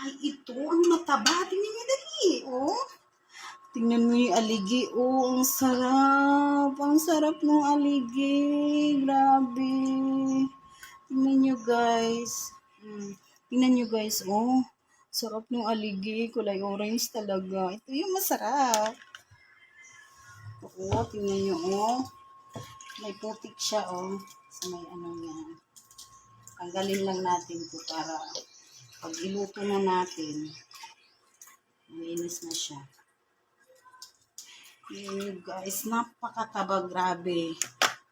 Ay, ito ang mataba. Tingnan niyo dali. Oh. Tingnan mo yung aligi. Oh, ang sarap. Ang sarap ng aligi. Grabe. Tingnan nyo guys. Hmm. Tingnan nyo guys. Oh, sarap ng aligi. Kulay orange talaga. Ito yung masarap. Oo, tingnan nyo. Oh. May putik siya. Oh. Sa may ano niya. Tanggalin lang natin to para pag iluto na natin, malinis na siya. Yun guys, napakataba, grabe.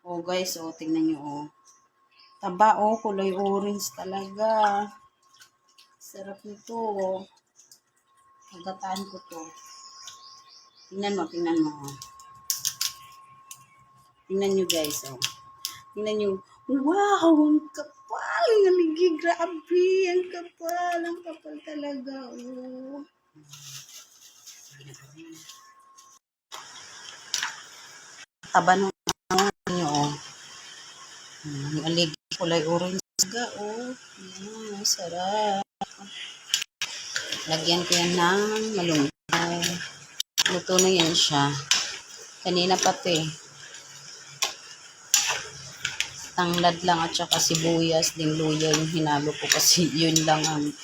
Oh guys, oh, tingnan nyo, oh. Taba, oh, kulay orange talaga. Sarap nito, oh. Nagataan ko to. Tingnan mo, tingnan mo. Tingnan nyo guys, oh. Tingnan nyo. Wow, ang kapal. Ang aligi, grabe. Ang kapal. Talaga, oh. Taba ng nyo, oh. Hmm, Ang aligi, kulay orange ga, oh. Yan, ang sarap. Lagyan ko yan ng malunggay. Luto na yan siya. Kanina pati. Tanglad lang at saka sibuyas, ding luya yung hinalo ko kasi yun lang ang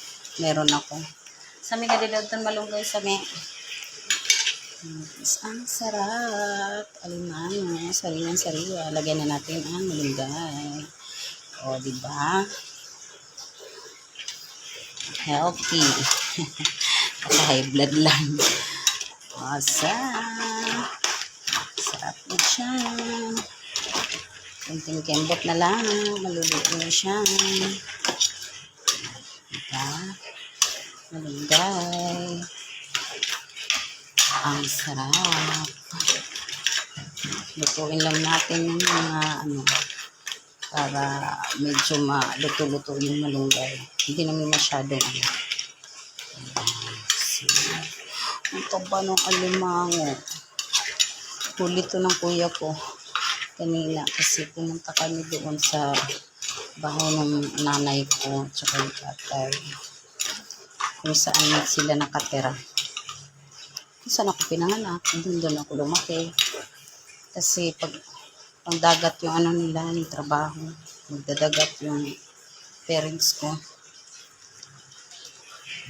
meron ako. Sa mga kadilatan malunggay sa Yes, ang sarap. Alimano, sariwan sariwa. Lagyan na natin ang malunggay. O, di ba? Healthy. Kasi high blood lang. Asa. Sarap na siya. Kunting kembot na lang. Maluluto na siya. Diba? Malunggay. Ang sarap. Lutuin lang natin yung mga ano para medyo maluto-luto yung malunggay. Hindi naman masyadong ano. Ang taba ng alimango. Huli ng kuya ko kanina kasi pumunta kami doon sa bahay ng nanay ko tsaka yung tatay kung saan sila nakatira. Kung saan ako pinanganak doon doon ako lumaki. Kasi pag pang dagat yung ano nila yung trabaho magdadagat yung parents ko.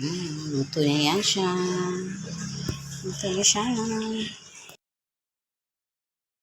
Hmm, luto na yan siya. Luto na siya